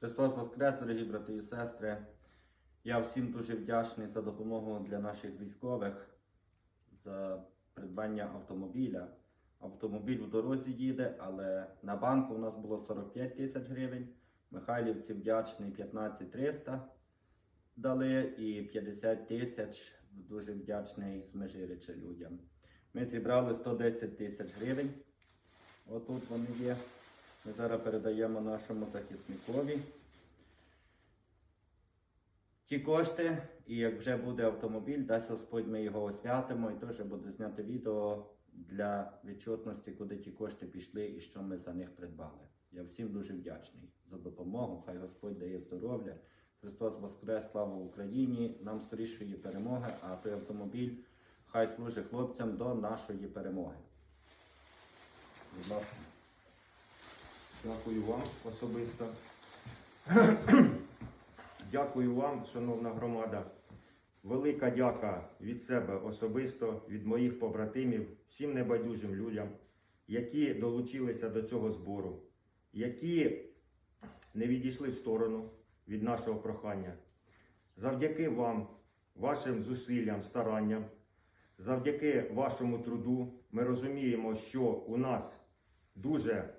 Христос Воскрес, дорогі брати і сестри. Я всім дуже вдячний за допомогу для наших військових, за придбання автомобіля. Автомобіль у дорозі їде, але на банку у нас було 45 тисяч гривень. Михайлівці вдячний 15 300 дали і 50 тисяч дуже вдячний з Межирича людям. Ми зібрали 110 тисяч гривень. Отут вони є. Ми зараз передаємо нашому захисникові ті кошти, і як вже буде автомобіль, дасть Господь, ми його освятимо, і теж буде знято відео для відчутності, куди ті кошти пішли і що ми за них придбали. Я всім дуже вдячний за допомогу. Хай Господь дає здоров'я. Христос Воскрес, слава Україні! Нам скорішої перемоги, а той автомобіль хай служить хлопцям до нашої перемоги. Будь ласка. Дякую вам особисто. Дякую вам, шановна громада. Велика дяка від себе особисто, від моїх побратимів, всім небайдужим людям, які долучилися до цього збору, які не відійшли в сторону від нашого прохання. Завдяки вам, вашим зусиллям, старанням, завдяки вашому труду, ми розуміємо, що у нас дуже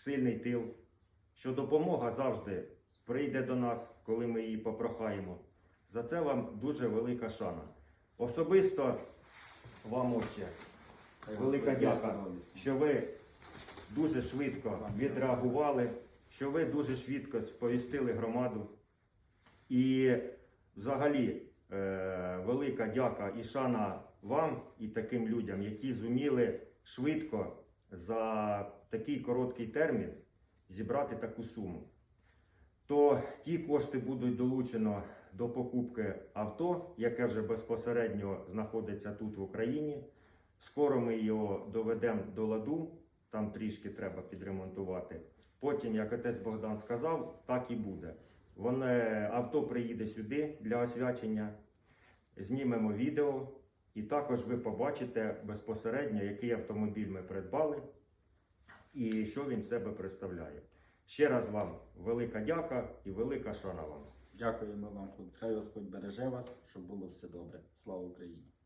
сильний тил, що допомога завжди прийде до нас, коли ми її попрохаємо. За це вам дуже велика шана. Особисто вам, отче, велика дяка, що ви дуже швидко відреагували, що ви дуже швидко сповістили громаду. І взагалі е, велика дяка і шана вам і таким людям, які зуміли швидко за такий короткий термін зібрати таку суму. То ті кошти будуть долучено до покупки авто, яке вже безпосередньо знаходиться тут в Україні. Скоро ми його доведемо до ладу, там трішки треба підремонтувати. Потім, як отець Богдан сказав, так і буде. Воно, авто приїде сюди для освячення, знімемо відео, і також ви побачите безпосередньо, який автомобіль ми придбали і що він себе представляє. Ще раз вам велика дяка і велика шана вам. Дякуємо вам. Хай Господь береже вас, щоб було все добре. Слава Україні!